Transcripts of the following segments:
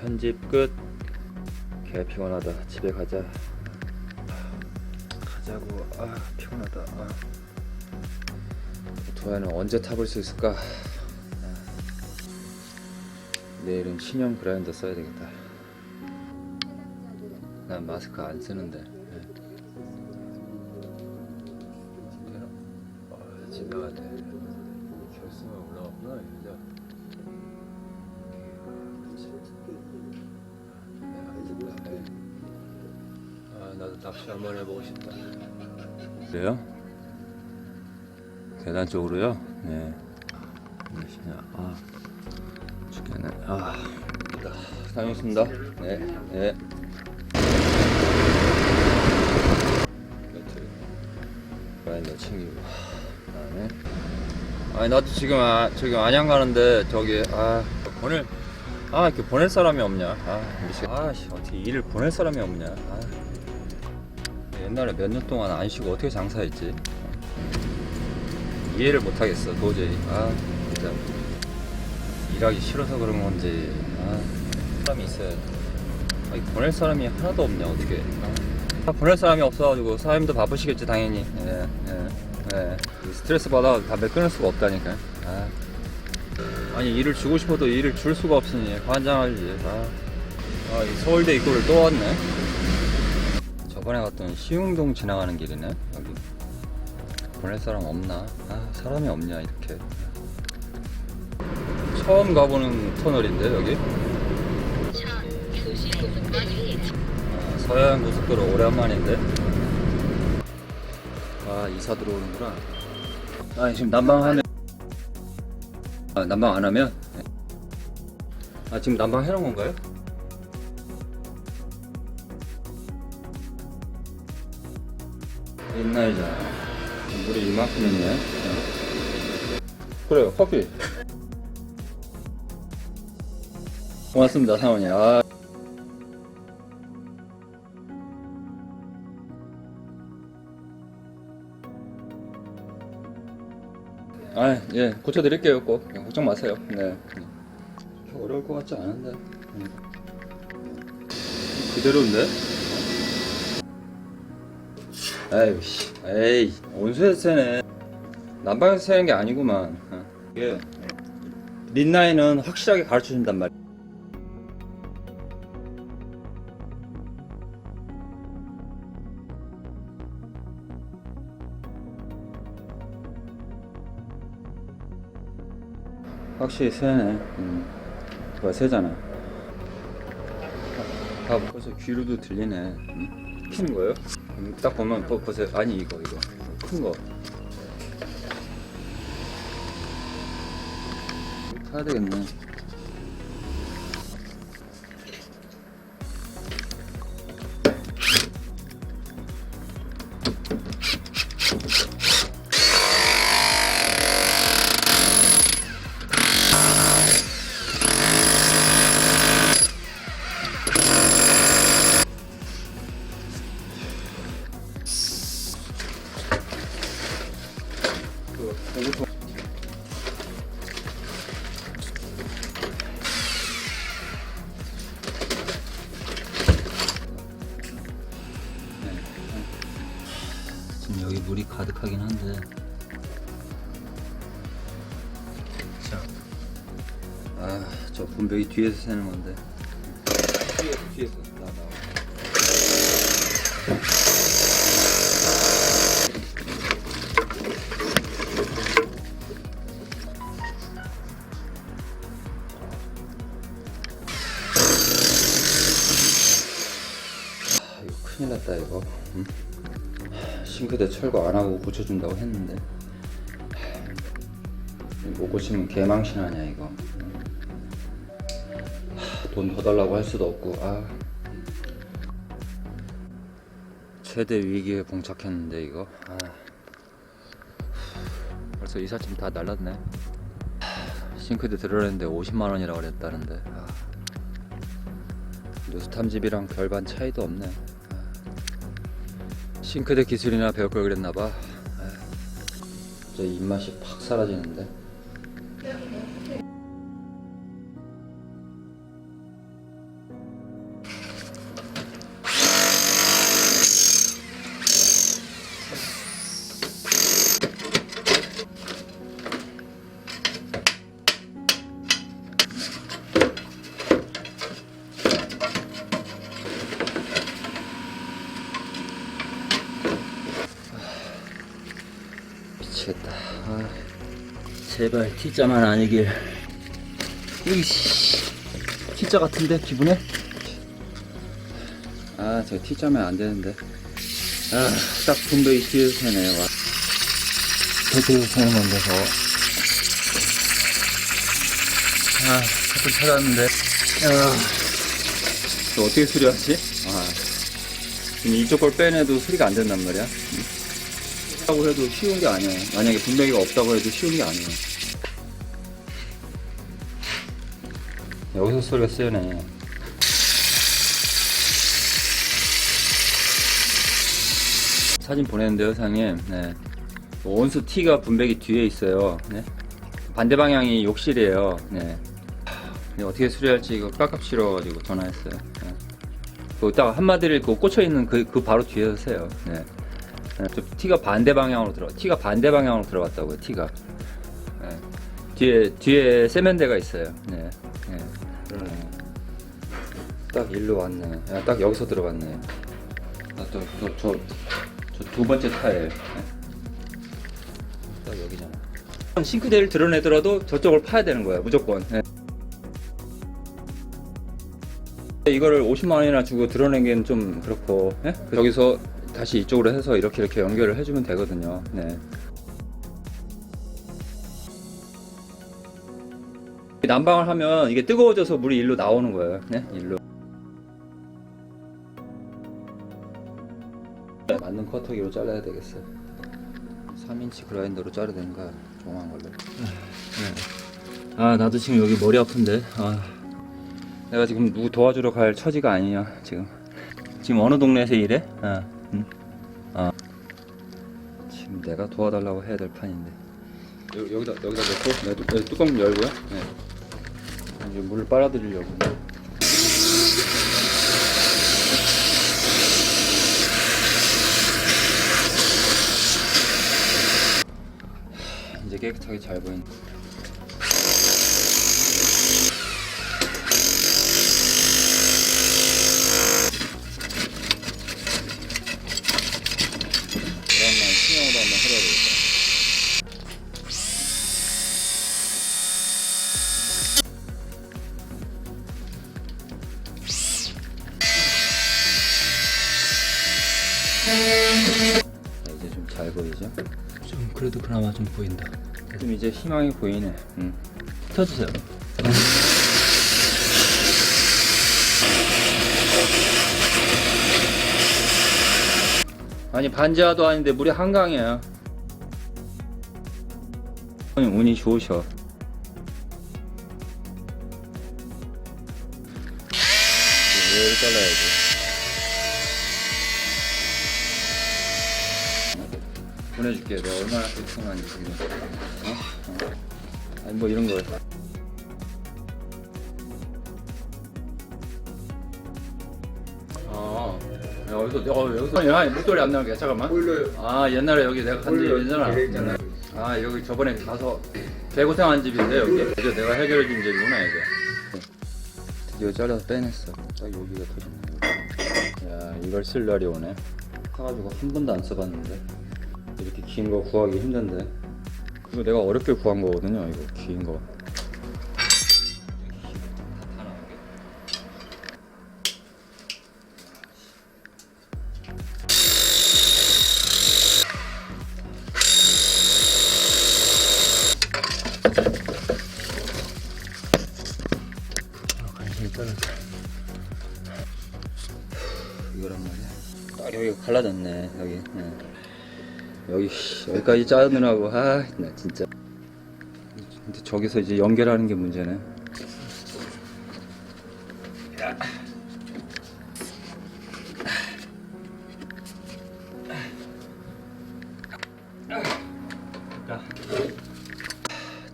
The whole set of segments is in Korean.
편집 끝. 개 피곤하다. 집에 가자. 가자고. 아 피곤하다. 아. 오토바이는 언제 타볼 수 있을까? 아. 내일은 신형 그라인더 써야 되겠다. 난 마스크 안 쓰는데. 네. 아, 집에 가야 돼. 낚시 한번 해보고 싶다. 그래요? 계단 쪽으로요? 네. 아, 죽겠네. 아, 다 다녀오겠습니다. 네, 네. 라인더 챙기고 그다음에 아니 나도 지금 아, 저기 안양 가는데 저기 아 보낼 아 이렇게 보낼 사람이 없냐 아 미치 아씨 어떻게 일을 보낼 사람이 없냐 아 옛날에 몇 년 동안 안 쉬고 어떻게 장사했지? 이해를 못 하겠어 도저히. 아 진짜. 일하기 싫어서 그런 건지. 아 사람이 있어야 아, 이 보낼 사람이 하나도 없냐 어떻게. 아, 보낼 사람이 없어가지고 사장님도 바쁘시겠지 당연히. 예, 예, 예. 이 스트레스 받아 담배 끊을 수가 없다니까. 아. 아니 일을 주고 싶어도 일을 줄 수가 없으니 환장하지. 아, 아, 이 서울대 입구를 또 왔네 저번에 갔던 시흥동 지나가는 길이네. 여기. 보낼 사람 없나? 아 사람이 없냐 이렇게. 처음 가보는 터널인데 여기? 아, 서해안 고속도로 오랜만인데? 아 이사 들어오는구나. 아 지금 난방하면 아 난방 안 하면? 아 지금 난방 해놓은 건가요? 옛날이잖아 물이 이만큼 있네 네. 그래요 커피 고맙습니다 사모님 아. 아, 예, 고쳐드릴게요, 꼭. 그냥 걱정 마세요. 네. 어려울 것 같지 않은데. 음. 그대로인데? 에이, 씨. 에이, 온수에서 세네. 난방에서 세는 게 아니구만. 어. 이게, 린라인은 확실하게 가르쳐 준단 말이야. 확실히 세네. 음. 봐 세잖아. 다 벌써 귀로도 들리네. 음. 키는 거예요? 음, 딱 보면 보, 보세요. 아니 이거 이거 큰 거. 타야 되겠네. 가득하긴 한데. 자, 아, 저 분배기 뒤에서 새는 건데. 뒤에서 뒤에서 나 나. 아, 이거 큰일 났다 이거 응? 싱크대 철거 안 하고 고쳐준다고 했는데 못 고치면 개망신 아니야 이거 돈 더 달라고 할 수도 없고 아 최대 위기에 봉착했는데 이거 아. 벌써 이삿짐 다 날랐네 싱크대 들어랬는데 50만 원이라고 그랬다는데 아. 누수 탐집이랑 별반 차이도 없네. 싱크대 기술이나 배울 걸 그랬나봐. 저 입맛이 팍 사라지는데. 제발 T자만 아니길. 여기 씨, T자 같은데 기분에? 아, 저 T자면 안 되는데. 아, 딱 분배기 뒤에서 세네. 와. 뒤에서 세는 건데 저. 아, 자꾸 찾았는데. 아, 저 어떻게 수리하지? 아, 지금 이쪽 걸 빼내도 수리가 안 된단 말이야. 없다고 해도 쉬운 게 아니에요. 만약에 분배기가 없다고 해도 쉬운 게 아니에요. 여기서 소리가 쓰여네. 사진 보냈는데요, 사장님. 네. 온수 T가 분배기 뒤에 있어요. 네. 반대 방향이 욕실이에요. 네. 근데 어떻게 수리할지 이거 깝깝싫어가지고 전화했어요. 네. 그딱 한마디를 그 꽂혀 있는 그, 그 바로 뒤에서 세요. 네. 네, 저 T가 반대 방향으로 들어. T가 반대 방향으로 들어갔다고요. T가. 네. 뒤에 뒤에 세면대가 있어요. 네. 딱 일로 왔네. 야, 딱 여기서 들어갔네. 아, 저저 저 두 번째 타일. 네. 딱 여기잖아. 싱크대를 드러내더라도 저쪽을 파야 되는 거야. 무조건. 네. 이거를 50만 원이나 주고 드러내기는 좀 그렇고 예? 여기서 다시 이쪽으로 해서 이렇게 이렇게 연결을 해주면 되거든요. 네. 난방을 하면 이게 뜨거워져서 물이 일로 나오는 거예요. 네? 일로. 맞는 커터기로 잘라야 되겠어요. 3인치 그라인더로 자르야 되는가 조그만 걸로. 네. 아 나도 지금 여기 머리 아픈데. 아. 내가 지금 누구 도와주러 갈 처지가 아니냐 지금. 지금 어느 동네에서 일해? 아, 응? 아. 지금 내가 도와달라고 해야 될 판인데. 여, 여기다 여기다 넣고 네, 뚜껑 좀 열고요. 네. 이제 물을 빨아들이려고. 깨끗하게 잘 보인. 계란만 신형으로 한번 해봐야 되겠다. 자, 이제 좀 잘 보이죠? 좀 그래도 그나마 좀 보인다. 좀 이제 희망이 보이네. 응. 켜주세요. 아니 반지하도 아닌데 물이 한강이야. 운이 좋으셔. 왜 잘라야지? 보내줄게. 내가 얼마나 지금. 어? 어. 아니 뭐 이런 거. 아, 여기서 어 여기서 야 목소리 안 나게 잠깐만. 보일러요. 아 옛날에 여기 내가 간 보일러. 아 여기 저번에 가서 개고생한 집인데 여기. 이제 내가 해결해 준 집이구나 이게. 드디어 잘라서 빼냈어. 딱 여기가 터졌네. 야 이걸 쓸 날이 오네. 사가지고 한 번도 안 써봤는데 이렇게 긴 거 구하기 힘든데. 이거 내가 어렵게 구한 거거든요. 이거 긴 거. 간신히 떨어져. 이거란 말이야. 딱 여기가 갈라졌네 여기. 예. 여기 씨, 여기까지 자르느라고 아 나 진짜. 근데 저기서 이제 연결하는 게 문제네.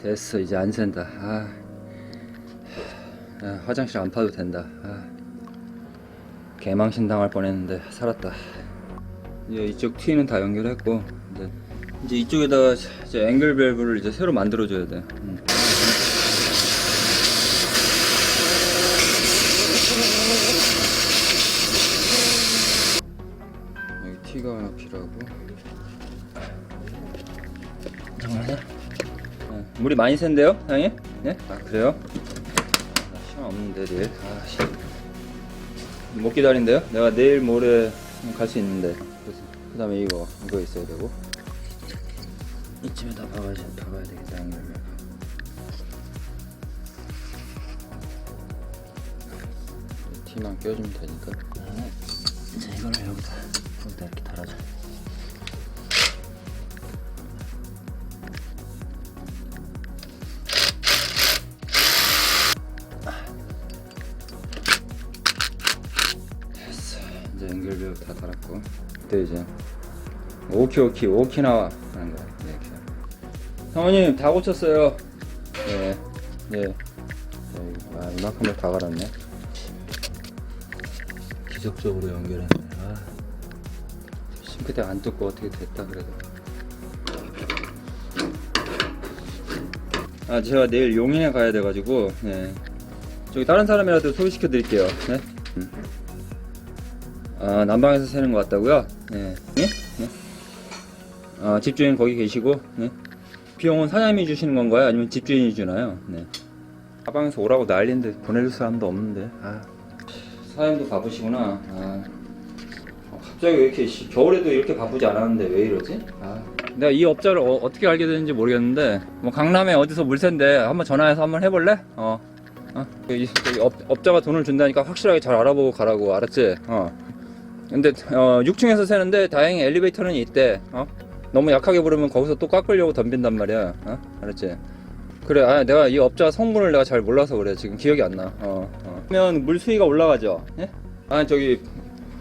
됐어 이제 안 샌다. 아. 아, 화장실 안 파도 된다. 아. 개망신 당할 뻔했는데 살았다. 이제 이쪽 T는 다 연결했고 이제, 이쪽에다가 이제 앵글 밸브를 이제 새로 만들어 줘야 돼. 음. T가 하나 필요하고 잠깐만요. 물이 많이 샌데요, 사장님? 네? 아 그래요? 아, 시간 없는데 내일. 아 씨. 못 기다린대요? 내가 내일 모레 갈 수 있는데. 그다음에 이거 이거 있어야 되고. 이쯤에 다 박아야 박아야 되겠다 양념을. 티만 껴주면 되니까. 자 이거를 여기다 여기다 이렇게 달아줘. 됐어. 이제 연결벽 다 달았고. 그때 이제 오키 오키 오키나와 하는 거야. 네, 이렇게. 사모님 다 고쳤어요. 네, 네. 네, 아 이만큼을 다 갈았네. 기적적으로 연결했네. 아, 싱크대 안 뜯고 어떻게 됐다 그래도. 아 제가 내일 용인에 가야 돼가지고 네. 저기 다른 사람이라도 소개시켜 드릴게요. 네. 음. 아 난방에서 새는 것 같다고요? 네. 네? 네. 아 집주인 거기 계시고 네. 비용은 사장님이 주시는 건가요? 아니면 집주인이 주나요? 네. 가방에서 오라고 난리인데 보내줄 사람도 없는데. 아. 사장님도 바쁘시구나. 아. 어, 갑자기 왜 이렇게 씨, 겨울에도 이렇게 바쁘지 않았는데 왜 이러지? 아. 내가 이 업자를 어, 떻게 알게 됐는지 모르겠는데 뭐 강남에 어디서 물샌데 한번 전화해서 한번 해볼래? 어. 어? 이, 이 업, 업자가 돈을 준다니까 확실하게 잘 알아보고 가라고 알았지? 어. 근데 어, 6층에서 새는데 다행히 엘리베이터는 있대. 어? 너무 약하게 부르면 거기서 또 깎으려고 덤빈단 말이야. 어? 알았지? 그래, 아, 내가 이 업자 성분을 내가 잘 몰라서 그래. 지금 기억이 안 나. 어, 어. 그러면 물 수위가 올라가죠. 예? 아, 저기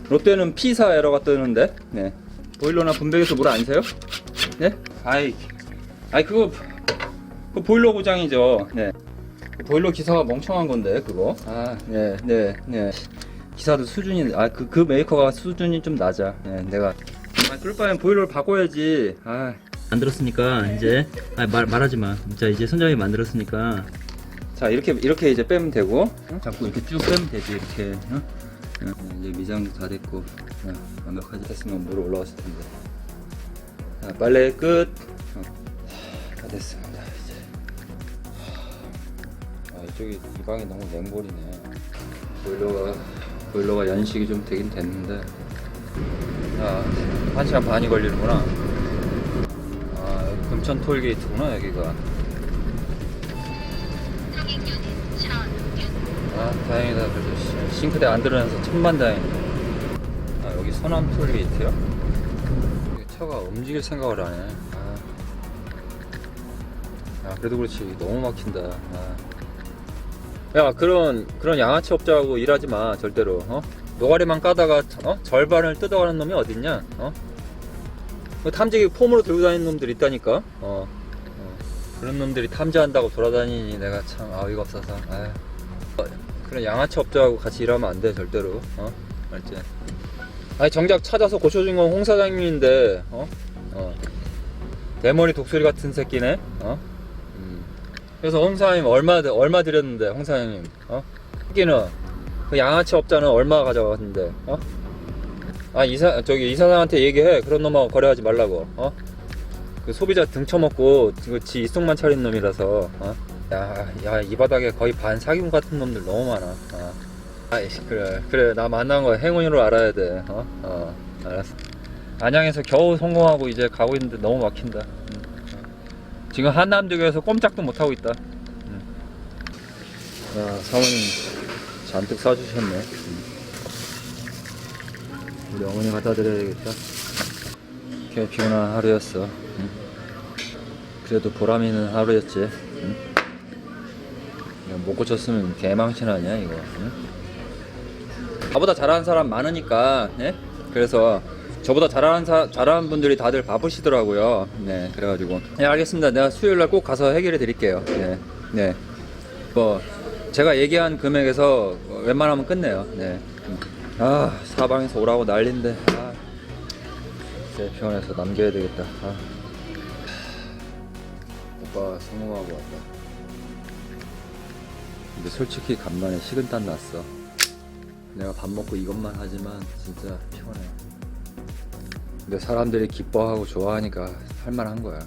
롯데는 P사 에러가 뜨는데. 네. 보일러나 분배기에서 물 안 새요? 네? 아이, 아이 그거 그 보일러 고장이죠. 네. 그 보일러 기사가 멍청한 건데 그거. 아, 네, 네, 네. 기사도 수준이 아그 그 메이커가 수준이 좀 낮아. 네, 내가 아, 그럴 바엔 보일러를 바꿔야지. 아, 만들었으니까 이제 아, 말 말하지 마. 자 이제 선장이 만들었으니까 자 이렇게 이렇게 이제 빼면 되고 응? 자꾸 이렇게 쭉 빼면 되지 이렇게. 응? 응, 이제 미장도 다 됐고 응, 완벽하게 됐으면 물 올라왔을 텐데. 자 빨래 끝. 어, 다 됐습니다 이제. 아 이쪽이 이 방이 너무 맹골이네. 보일러가 보일러가 연식이 좀 되긴 됐는데. 야한 시간 반이 걸리는구나. 아 금천 톨게이트구나 여기가. 아 다행이다 그래도 씨, 싱크대 안 들어놔서 천만 다행이다 아 여기 서남 톨게이트요? 차가 움직일 생각을 안 해 아. 야 그래도 그렇지 너무 막힌다 아. 야 그런 그런 양아치 업자하고 일하지 마 절대로 어? 노가리만 까다가 어? 절반을 뜯어가는 놈이 어딨냐 어? 그 탐지기 폼으로 들고 다니는 놈들 있다니까 어. 어. 그런 놈들이 탐지한다고 돌아다니니 내가 참 어이가 없어서 아휴. 그런 양아치 업자하고 같이 일하면 안 돼 절대로 어 알지 아니 정작 찾아서 고쳐준 건 홍 사장님인데 어? 어 대머리 독수리 같은 새끼네 어 음. 그래서 홍 사장님 얼마 얼마 드렸는데 홍 사장님 어 새끼는 그 양아치 업자는 얼마 가져갔는데 어 아 이사 저기 이사장한테 얘기해 그런 놈하고 거래하지 말라고 어 그 소비자 등쳐먹고 그지 입속만 차린 놈이라서 어? 야, 야, 이 바닥에 거의 반 사기꾼 같은 놈들 너무 많아. 어. 아이, 그래, 그래, 나 만난 거 행운으로 알아야 돼. 어, 어, 알았어. 안양에서 겨우 성공하고 이제 가고 있는데 너무 막힌다. 음. 지금 한남대교에서 꼼짝도 못 하고 있다. 음. 야, 사모님 잔뜩 사주셨네. 음. 우리 어머니 갖다 드려야겠다. 꽤 피곤한 하루였어. 음. 그래도 보람 있는 하루였지. 응? 못 고쳤으면 개망신 아니야 이거. 응? 나보다 잘하는 사람 많으니까, 네? 그래서 저보다 잘하는 사, 잘하는 분들이 다들 바쁘시더라고요. 네, 그래가지고. 네, 알겠습니다. 내가 수요일 날 꼭 가서 해결해 드릴게요. 네, 네. 뭐 제가 얘기한 금액에서 웬만하면 끝내요. 네. 아 사방에서 오라고 난린데. 아, 네, 병원에서 남겨야 되겠다. 아. 오빠 성공하고 왔다. 근데 솔직히 간만에 식은땀 났어. 내가 밥 먹고 이것만 하지만 진짜 피곤해. 근데 사람들이 기뻐하고 좋아하니까 할만한 거야.